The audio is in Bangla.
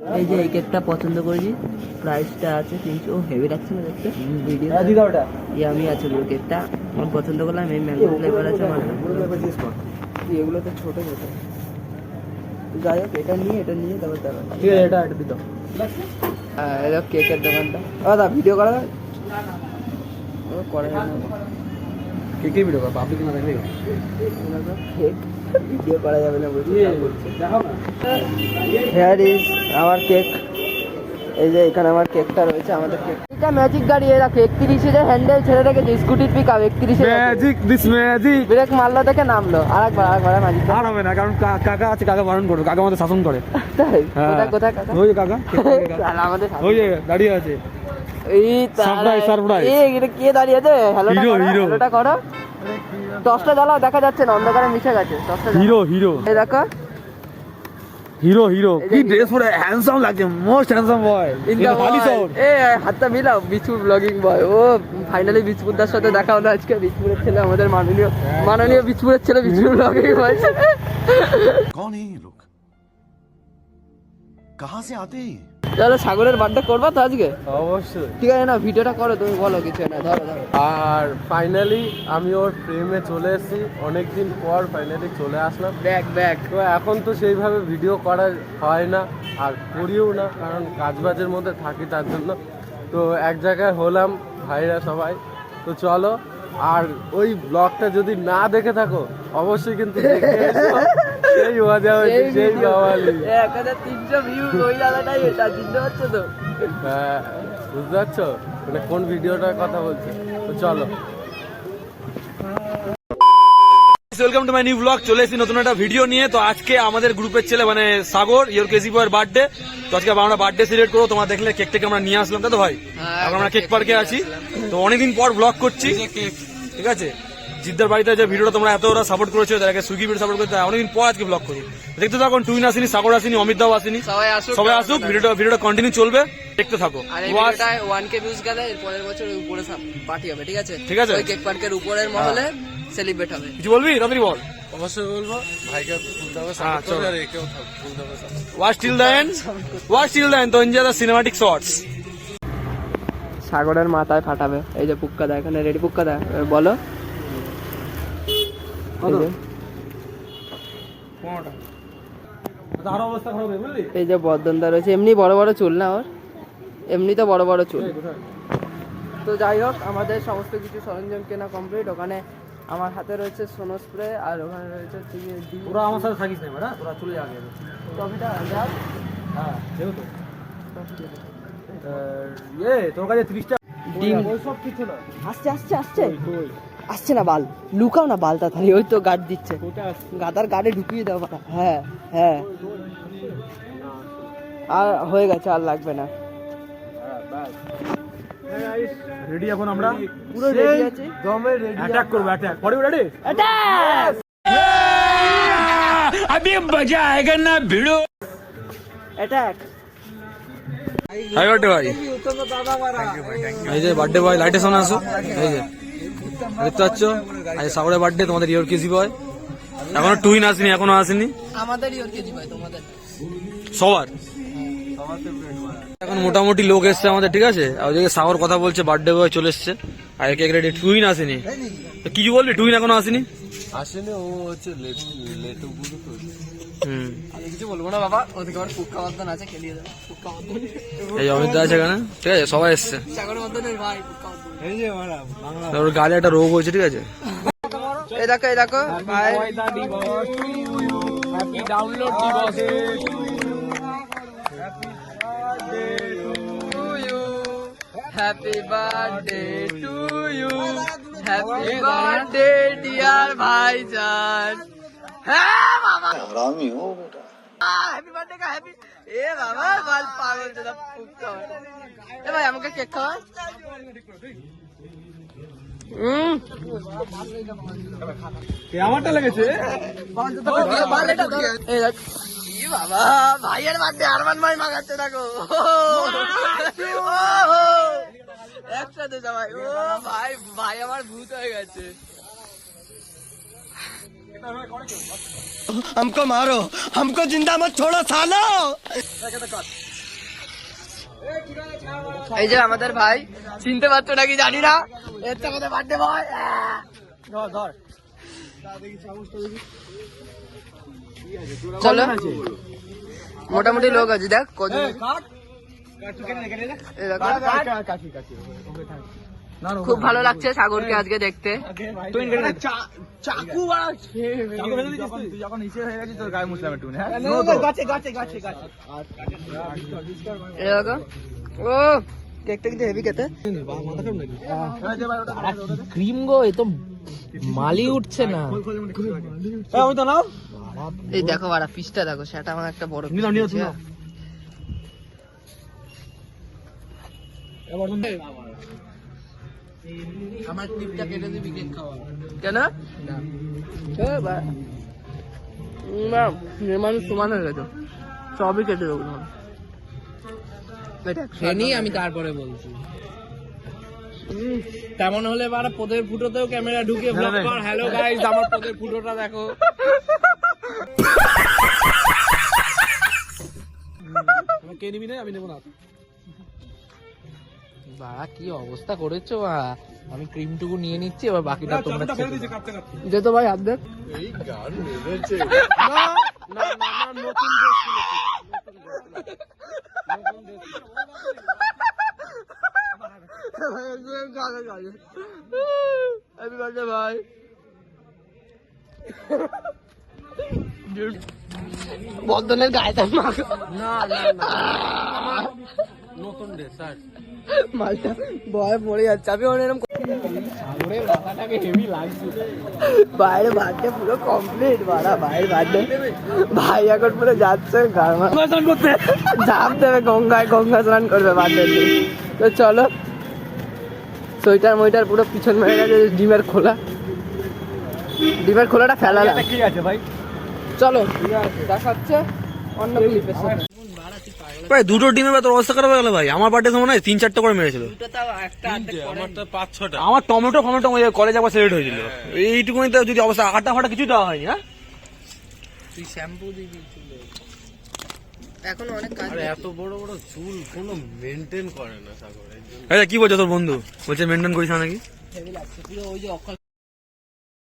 এই যে এই কেকটা পছন্দ করেছি প্রাইসটা আছে তিনশো হেভি লাগছে না দেখতে? ভিডিও দিদা এই আমি আছে পুরো কেকটা। আমার পছন্দ করলাম এই ম্যাঙ্গো ফ্লেভার আছে আমার। এগুলো তো ছোট ছোট। যাই হোক এটা নিয়ে এটা নিয়ে তারপর তারপর ঠিক আছে এটা এটা দিত। হ্যাঁ এটা কেকের দোকানটা। ও দা ভিডিও করা করা যায় না। কে কে ভিডিও কর পাবলিক না দেখলে? কেক ভিডিও করা যাবে না বলছি ইয়ে, বলছে। দেখাও হেয়ার ইজ আমার কেক। এই যে এখানে আমার কেকটা রয়েছে আমাদের কেক। এটা ম্যাজিক গাড়ি এরা একত্রিশ এর হ্যান্ডেল ছেড়ে রেখেছে স্কুটির পিক আপ একত্রিশ ম্যাজিক দিস ম্যাজিক ব্রেক মারলো দেখে নামলো। আরেকবার আরেকবার ম্যাজিক আর হবে না কারণ কাকা আছে কাকা বারণ করবে কাকা আমাদের শাসন করে। তাই? হ্যাঁ। কোথায় কোথায় কাকা? ওই যে কাকা আর আমাদের। ওই যে দাঁড়িয়ে আছে। এই Surprise, surprise. এই এটা কে দাঁড়িয়ে আছে? হ্যালো হিরো করো hero. হ্যালোটা করো। টসটা জ্বালাও দেখা যাচ্ছে না অন্ধকারে মিশে গেছে। জ্বালাও। হিরো হিরো এই দেখো হিরো হিরো কি ড্রেস পরে হ্যান্ডসাম লাগছে most handsome boy in the বালি সাউন্ড এ হাতটা মিলা বিচু ব্লগিং বয় ও ফাইনালি বিচপুরদার সাথে দেখা হলো আজকে। বিচপুরের ছেলে আমাদের মাননীয় মাননীয় বিচপুরের ছেলে বিচু ব্লগিং বয় কোন এই লোক? कहाँ से आते हैं ये? চলো সাগরের বার্থডে করবা তো আজকে অবশ্যই ঠিক আছে না ভিডিওটা করো তুমি বলো কিছু না ধরো ধরো আর ফাইনালি আমি ওর প্রেমে চলে এসেছি অনেকদিন পর ফাইনালি চলে আসলাম ব্যাক ব্যাক তো এখন তো সেইভাবে ভিডিও করা হয় না আর করিও না কারণ কাজবাজের মধ্যে থাকি তার জন্য তো এক জায়গায় হলাম ভাইরা সবাই তো চলো আর ওই ব্লগটা যদি না দেখে থাকো অবশ্যই কিন্তু সেই মজা হয়েছে সেই এক হাজার তিনশো ভিউ ওই দাদাটাই এটা চিনতে পারছ তো। হ্যাঁ বুঝতে পারছ? মানে কোন ভিডিওটার কথা বলছে? তো চলো। Welcome to my new blog চলে এসেছি নতুন একটা ভিডিও নিয়ে। তো আজকে আমাদের গ্রুপের ছেলে মানে সাগর ইয়োর কেসি বয়ের বার্থডে তো আজকে আমরা বার্থডে সিলেক্ট করব। তোমার দেখলে কেক টেক আমরা নিয়ে আসলাম। তাই তো ভাই? হ্যাঁ, এখন আমরা কেক পার্কে আছি। তো অনেকদিন পর ব্লগ করছি। ঠিক আছে? জিদ্দার বাড়িতে যে ভিডিওটা তোমরা এত ওরা সাপোর্ট করেছ তাদেরকে সুইগি ভিডিও সাপোর্ট করতে। অনেকদিন পর আজকে ব্লগ করি। দেখতে থাকো টুইন আসেনি সাগর আসেনি অমিত দাও আসেনি। সবাই আসুক ভিডিওটা ভিডিওটা কন্টিনিউ চলবে। দেখতে থাকো। ওয়ান কে ভিউজ গেলে পরের বছর উপরে পার্টি হবে ঠিক আছে? ঠিক আছে। ওই কেক পার্কের উপরের মহলে সেলিব্রেট হবে। কিছু বলবি? তাড়াতাড়ি বল। অবশ্যই বলব ভাইকে করবে আর একেও watch till then watch till then তো এনজয় দ্য সিনেমাটিক শর্টস সাগরের মাথায় ফাটাবে। এই যে পুক্কা দা এখানে রেডি পুক্কা দা বলো। এই যে- বদনদা রয়েছে এমনি বড় বড় চুল না ওর? এমনি তো বড় বড় চুল। তো যাই হোক আমাদের সমস্ত কিছু সরঞ্জাম কেনা কমপ্লিট ওখানে আমার হাতে রয়েছে সোনো স্প্রে আর ওখানে রয়েছে গিয়ে আমার সাথে থাকিস না এবার? তোরা চলে যাবে দেখ। হ্যাঁ যেহেতু ইয়ে তোর কাছে ত্রিশটা ডিম। সব কিছু না। আসছে আসছে আসছে। আসছে না বাল। লুকাও না বালটা তাহলে ওই তো গার্ড দিচ্ছে। গাদার গাড়ে ঢুকিয়ে দাও হ্যাঁ হ্যাঁ। আর হয়ে গেছে আর লাগবে না। রেডি এখন আমরা? পুরো রেডি আছি। দমে রেডি অ্যাটাক করব অ্যাটাক পরে রেডি অ্যাটাক হ্যাপি বার্থডে ভাই এই যে বার্থডে বয় সামনে আসো। এই যে দেখতে পাচ্ছ? আজ সাগরের বার্থডে তোমাদের ইয়র কেজি বয় এখনও টুইন আসেনি এখনও আসেনি। আমাদেরই ওর কেজি ভাই তোমাদের। সবার। এখন মোটামুটি লোক এসছে আমাদের ঠিক আছে? আর ওদিকে সাগর কথা বলছে বার্থডে বয় চলে এসছে। আর একে এক রেডি টুইন আসেনি। কিছু বলবি টুইন এখনও আসেনি? আসেনি ও হচ্ছে লেটু তো হুম। কিছু বলব না বাবা ওদিকে আমার পুক্কা মতন আছে খেলিয়ে দেবো। পুক্কা মতন এই অমিত আছে এখানে ঠিক আছে? সবাই এসছে। সাগরের মতন ভাই পুক্কা মতন এই যে বাংলা ওর গালে একটা রোগ হয়েছে ঠিক আছে? এই দেখো এই দেখো ভাই। Happy happy birthday to you happy birthday dear ভাইজান হ্যাঁ বাবা হারামি বাবা এ ভাই আমাকে কেক খাওয়া আমারটা লেগেছে বাবা ভাইয়ের বার্থডে আরমান ভাই মাগাচ্ছে দেখো একসাথে সবাই ও ভাই ভাই আমার ভূত হয়ে গেছে हमको मारो हमको जिंदा मत छोड़ो सालो এই যে আমাদের ভাই চিনতে পারছো নাকি জানি না এর তো আমাদের বার্থডে বয় ধর ধর চলো মোটামুটি লোক আছে দেখ কজন এই দেখো। খুব ভালো লাগছে সাগরকে আজকে দেখতে এই দেখো। ও কেকটা কিন্তু হেভি খেতে ক্রিম গো এ তো মালি উঠছে না এই দেখো বাড়া পিসটা দেখো সেটা আমার একটা বড় দিয়েছে। আমার কেটে দিবি কেক খাওয়া কেন না মানুষ সমান হয়ে গেছে। সবই কেটে দেবো তোমার এটা একশো খেয়ে নিই আমি তারপরে বলছি। তেমন হলে এবার পোদের ফুটোতেও ক্যামেরা ঢুকে ব্লগ কর। হ্যালো গাইস আমার পোদের ফুটোটা দেখো। কে নিবি না? আমি নেব না। বাড়া কি অবস্থা করেছ বাড়া আমি ক্রিমটুকু নিয়ে নিচ্ছি এবার বাকিটা তোমরা তো ভাই হাত দেখ হ্যাপি বার্থডে ভাই বর্ধনের গায়ে না না না নতুন ড্রেস আর। মালটা ভয় পড়ে যাচ্ছে। আমি এরকম বাইরে পুরো কমপ্লিট বাড়া বাইরে ভাই এখন পুরো যাচ্ছে স্নান করতে। ঝাঁপ দেবে গঙ্গায় গঙ্গা স্নান করবে তো চলো। সোয়েটার মইটার পুরো পিছন মেরে গেছে ডিমের খোলা। ডিমের খোলাটা ফেলা কি আছে ভাই। চলো। দেখাচ্ছে অন্য ক্লিপের সাথে। ভাই দুটো ডিমে তোর অবস্থা খারাপ হয়ে গেল ভাই। আমার বার্থডে সময় না তিন চারটে করে মেরেছিল। আমারটা পাঁচ ছটা। আমার টমেটো ফমেটো কলেজ আবার সিলেক্ট হয়েছিল। এইটুকুনি তো যদি অবস্থা আটা ফাটা কিছু দেওয়া হয়নি হ্যাঁ? তুই শ্যাম্পু দিবি এখন অনেক কাজ এত বড় বড় চুল কোনো মেনটেন করে না সাগর এর জন্য। আচ্ছা কি বলছো তোর বন্ধু? বলছে মেনটেন করিস না নাকি? হেভি লাগছে। পুরো ওই যে অক্ষর